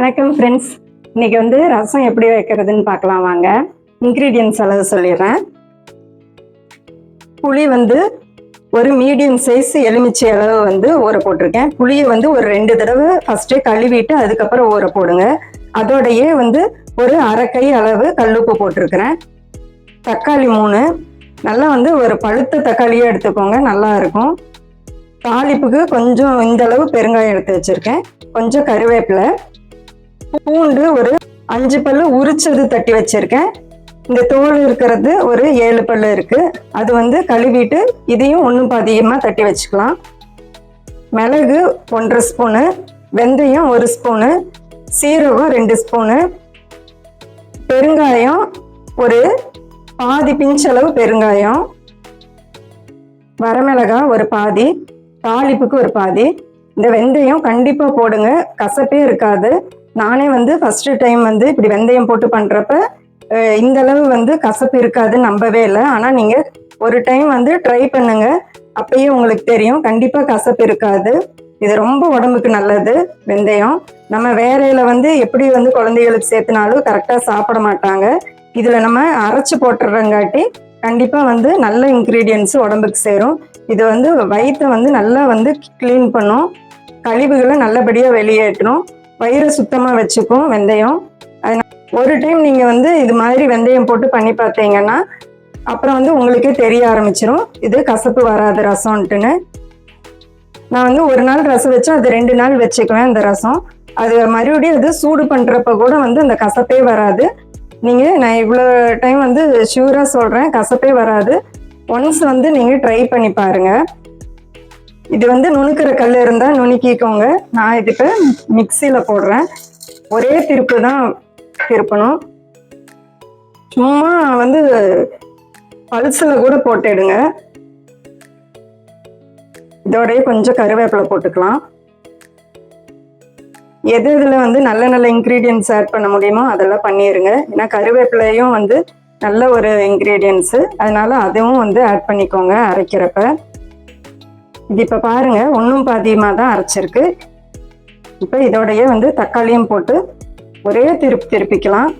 வணக்கம் ஃப்ரெண்ட்ஸ் இன்னைக்கு வந்து ரசம் எப்படி வைக்கிறதுன்னு பார்க்கலாம் வாங்க. இன்க்ரீடியன்ஸ் அளவு சொல்லிடுறேன். புளி வந்து ஒரு மீடியம் சைஸ் எலுமிச்சை அளவு வந்து ஊற போட்டிருக்கேன். புளியை வந்து ஒரு ரெண்டு தடவை ஃபஸ்ட்டே கழுவிட்டு அதுக்கப்புறம் ஊற போடுங்க. அதோடையே வந்து ஒரு அரைக்கை அளவு கல்லுப்பு போட்டிருக்கிறேன். தக்காளி மூணு. நல்லா வந்து ஒரு பழுத்த தக்காளியே எடுத்துக்கோங்க நல்லா இருக்கும். தாளிப்புக்கு கொஞ்சம் இந்த அளவு பெருங்காயம் எடுத்து வச்சிருக்கேன். கொஞ்சம் கருவேப்பிலை. பூண்டு ஒரு அஞ்சு பல்லு உரிச்சது தட்டி வச்சிருக்கேன். இந்த தோல் இருக்கிறது ஒரு ஏழு பல்லு இருக்கு. அது வந்து கழுவிட்டு இதையும் ஒன்றும் பாதிகமாக தட்டி வச்சுக்கலாம். மிளகு ஒன்றரை ஸ்பூனு வெந்தயம் ஒரு ஸ்பூனு சீரகம் ரெண்டு ஸ்பூனு பெருங்காயம் ஒரு பாதி பிஞ்ச் அளவு பெருங்காயம் வரமிளகாய் ஒரு பாதி தாளிப்புக்கு ஒரு பாதி. இந்த வெந்தயம் கண்டிப்பாக போடுங்க கசப்பே இருக்காது. நானே வந்து ஃபஸ்ட்டு டைம் வந்து இப்படி வெந்தயம் போட்டு பண்ணுறப்ப இந்த அளவு வந்து கசப்பு இருக்காதுன்னு நம்பவே இல்லை. ஆனால் நீங்கள் ஒரு டைம் வந்து ட்ரை பண்ணுங்க. அப்பயே உங்களுக்கு தெரியும். கண்டிப்பாக கசப்பு இருக்காது. இது ரொம்ப உடம்புக்கு நல்லது வெந்தயம். நம்ம வேலையில் வந்து எப்படி வந்து குழந்தைகளுக்கு சேர்த்துனாலும் கரெக்டாக சாப்பிட மாட்டாங்க. இதில் நம்ம அரைச்சி போட்டுறங்காட்டி கண்டிப்பாக வந்து நல்ல இன்க்ரீடியன்ஸ் உடம்புக்கு சேரும். இது வந்து வயிற்றை வந்து நல்லா வந்து க்ளீன் பண்ணும். கழிவுகளை நல்லபடியாக வெளியேற்றணும். வயிறை சுத்தமாக வச்சுக்கும் வெந்தயம். ஒரு டைம் நீங்கள் வந்து இது மாதிரி வெந்தயம் போட்டு பண்ணி பார்த்தீங்கன்னா அப்புறம் வந்து உங்களுக்கே தெரிய ஆரம்பிச்சிரும். இது கசப்பு வராது ரசம்ன்ட்டுன்னு. நான் வந்து ஒரு நாள் ரசம் வச்சு அது ரெண்டு நாள் வச்சுக்குவேன் அந்த ரசம். அது மறுபடியும் அது சூடு பண்ணுறப்ப கூட வந்து அந்த கசப்பே வராது. நீங்கள் நான் இவ்வளோ டைம் வந்து ஷூராக சொல்கிறேன் கசப்பே வராது. ஒன்ஸ் வந்து நீங்கள் ட்ரை பண்ணி பாருங்கள் இது வந்து நுணுக்கிற கல் இருந்தால் நுணுக்கிக்கோங்க. நான் இதுக்கு இப்போ மிக்சியில் போடுறேன். ஒரே திருப்பு தான் திருப்பணும். சும்மா வந்து பல்சில் கூட போட்டுடுங்க. இதோடய கொஞ்சம் கருவேப்பிலை போட்டுக்கலாம். எது இதில் வந்து நல்ல நல்ல இன்க்ரீடியன்ஸ் ஆட் பண்ண முடியுமோ அதெல்லாம் பண்ணிடுங்க ஏன்னா கருவேப்பிலையும் வந்து நல்ல ஒரு இன்க்ரீடியன்ஸு அதனால அதுவும் வந்து ஆட் பண்ணிக்கோங்க அரைக்கிறப்ப. இது இப்போ பாருங்க ஒன்றும் பாதியமாக தான் அரைச்சிருக்கு. இப்போ இதோடைய வந்து தக்காளியும் போட்டு ஒரே திருப்பி திருப்பிக்கலாம்.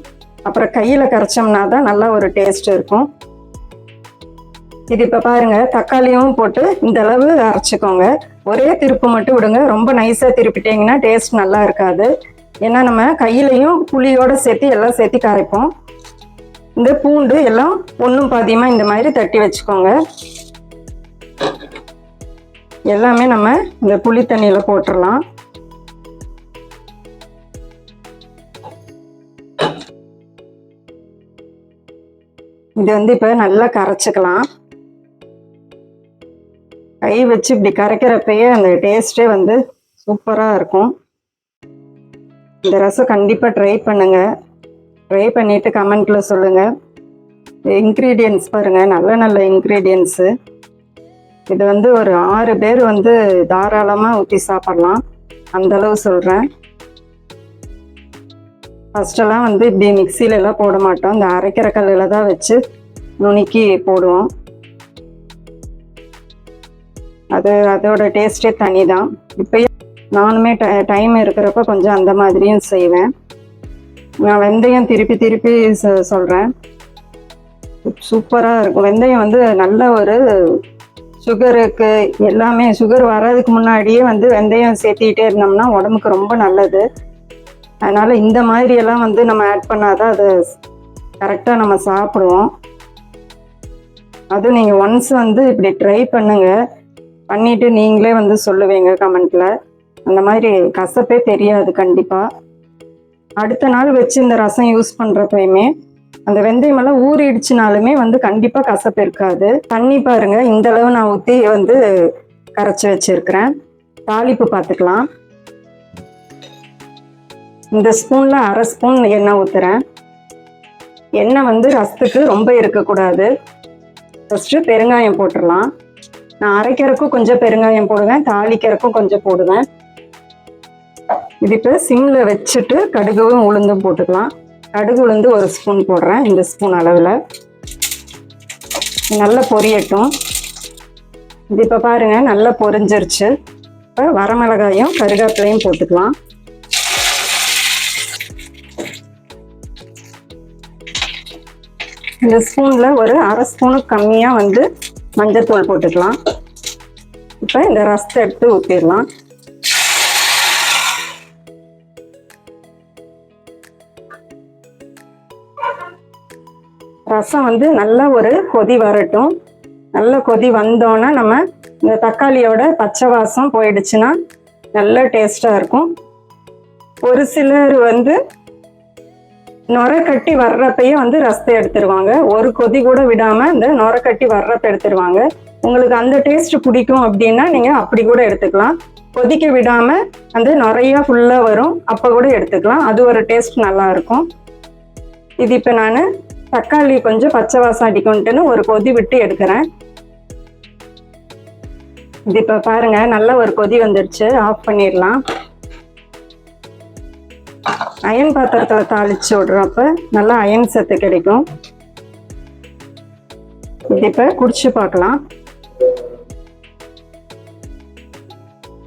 அப்புறம் கையில் கரைச்சோம்னா தான் நல்லா ஒரு டேஸ்ட் இருக்கும். இது இப்போ பாருங்க தக்காளியும் போட்டு இந்த அளவு அரைச்சிக்கோங்க. ஒரே திருப்பு மட்டும் விடுங்க. ரொம்ப நைஸாக திருப்பிட்டீங்கன்னா டேஸ்ட் நல்லா இருக்காது. ஏன்னா நம்ம கையிலையும் புளியோட சேர்த்து எல்லாம் சேர்த்து கரைப்போம். இந்த பூண்டு எல்லாம் ஒன்றும் பாதியமாக இந்த மாதிரி தட்டி வச்சுக்கோங்க. எல்லாமே நம்ம இந்த புளி தண்ணியில் போட்டுடலாம் இது வந்து இப்போ நல்லா கரைச்சிக்கலாம். கை வச்சு இப்படி கரைக்கிறப்பயே அந்த டேஸ்டே வந்து சூப்பராக இருக்கும். இந்த ரசம் கண்டிப்பாக ட்ரை பண்ணுங்கள் ட்ரை பண்ணிவிட்டு கமெண்ட்டில் சொல்லுங்கள் இன்க்ரீடியன்ஸ் பாருங்கள் நல்ல நல்ல இன்க்ரீடியன்ஸு. இது வந்து ஒரு ஆறு பேர் வந்து தாராளமாக ஊற்றி சாப்பிட்லாம். அந்த அளவு சொல்கிறேன் ஃபஸ்ட்டெல்லாம் வந்து இப்படி மிக்சிலெல்லாம் போட மாட்டோம். இந்த அரைக்கிற கல்லில் தான் வச்சு நுணுக்கி போடுவோம். அது அதோட டேஸ்டே தனி தான் இப்போயே நானுமே ட டைம் இருக்கிறப்ப கொஞ்சம் அந்த மாதிரியும் செய்வேன். நான் வெந்தயம் திருப்பி திருப்பி சொல்கிறேன் சூப்பராக இருக்கும். வெந்தயம் வந்து நல்ல ஒரு சுகருக்கு எல்லாமே சுகர் வர்றதுக்கு முன்னாடியே வந்து வெந்தயம் சேர்த்திக்கிட்டே இருந்தோம்னா உடம்புக்கு ரொம்ப நல்லது. அதனால் இந்த மாதிரியெல்லாம் வந்து நம்ம ஆட் பண்ணாதான் அது கரெக்டாக நம்ம சாப்பிடுவோம். அதுவும் நீங்கள் ஒன்ஸ் வந்து இப்படி ட்ரை பண்ணுங்க. பண்ணிவிட்டு நீங்களே வந்து சொல்லுவீங்க கமெண்ட்டில் அந்த மாதிரி கசப்பே தெரியாது கண்டிப்பாக அடுத்த நாள் வச்சு இந்த ரசம் யூஸ் பண்ணுறப்பயுமே அந்த வெந்தயம் எல்லாம் ஊறிடுச்சுனாலுமே வந்து கண்டிப்பாக கசப்பு இருக்காது. தண்ணி பாருங்க இந்த அளவு நான் ஊற்றி வந்து கரைச்சி வச்சிருக்கிறேன். தாளிப்பு பார்த்துக்கலாம் இந்த ஸ்பூன்ல அரை ஸ்பூன் எண்ணெய் ஊத்துறேன். எண்ணெய் வந்து ரசத்துக்கு ரொம்ப இருக்கக்கூடாது. ஃபஸ்ட்டு பெருங்காயம் போட்டுடலாம். நான் அரைக்கிறதுக்கும் கொஞ்சம் பெருங்காயம் போடுவேன் தாளிக்கிறக்கும் கொஞ்சம் போடுவேன். இது இப்போ சிம்மில் வச்சுட்டு கடுகும் உளுந்தும் போட்டுக்கலாம். கடுகு உளுந்து ஒரு ஸ்பூன் போடுறேன். இந்த ஸ்பூன் அளவில். நல்லா பொரியட்டும். இது இப்போ பாருங்கள் நல்லா பொரிஞ்சிருச்சு. இப்போ வரமிளகாயும் கருகாப்பிலையும் போட்டுக்கலாம். இந்த ஸ்பூனில் ஒரு அரை ஸ்பூனுக்கு கம்மியாக வந்து மஞ்சள்தூள் போட்டுக்கலாம். இப்போ இந்த ரசத்தை எடுத்து ஊற்றிடலாம் ரசம் வந்து நல்லா ஒரு கொதி வரட்டும். நல்ல கொதி வந்தோன்னே நம்ம இந்த தக்காளியோட பச்சை வாசம் போயிடுச்சுன்னா நல்ல டேஸ்டாக இருக்கும். ஒரு சிலர் வந்து நுர கட்டி வர்றப்பயே வந்து ரசத்தை எடுத்துருவாங்க. ஒரு கொதி கூட விடாமல் இந்த நுர கட்டி வர்றப்ப எடுத்துருவாங்க. உங்களுக்கு அந்த டேஸ்ட் பிடிக்கும் அப்படின்னா நீங்கள் அப்படி கூட எடுத்துக்கலாம். கொதிக்க விடாமல் அந்த நிறைய ஃபுல்லாக வரும். அப்போ கூட எடுத்துக்கலாம். அது ஒரு டேஸ்ட் நல்லாயிருக்கும் இது இப்போ நான் தக்காளி கொஞ்சம் பச்சை வாசம் அடிக்கும்ட்டுன்னு ஒரு கொதி விட்டு எடுக்கிறேன். இது இப்போ பாருங்க நல்ல ஒரு கொதி வந்துருச்சு. ஆஃப் பண்ணிடலாம். அயன் பாத்திரத்தில் தாளிச்சு விடுறப்ப நல்லா அயன் சத்து கிடைக்கும். இது இப்போ குடிச்சு பார்க்கலாம்.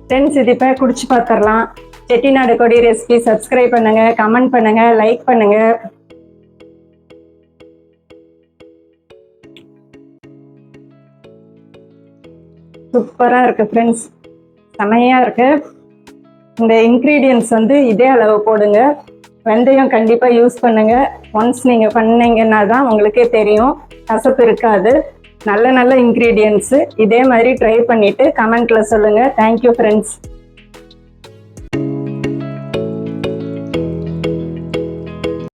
ஃப்ரெண்ட்ஸ் இது இப்போ குடிச்சு பார்த்துடலாம். செட்டிநாடு கொடி ரெசிபி சப்ஸ்கிரைப் பண்ணுங்க கமெண்ட் பண்ணுங்கள் லைக் பண்ணுங்கள் சூப்பராக இருக்கு ஃப்ரெண்ட்ஸ் செமையாக இருக்கு. இந்த இன்க்ரீடியன்ஸ் வந்து இதே அளவு போடுங்க. வெந்தயம் கண்டிப்பாக யூஸ் பண்ணுங்கள் ஒன்ஸ் நீங்கள் பண்ணீங்கன்னா தான் உங்களுக்கே தெரியும். கசப்பு இருக்காது. நல்ல நல்ல இன்க்ரீடியன்ஸு இதே மாதிரி ட்ரை பண்ணிவிட்டு கமெண்ட்ல சொல்லுங்கள் தேங்க்யூ ஃப்ரெண்ட்ஸ்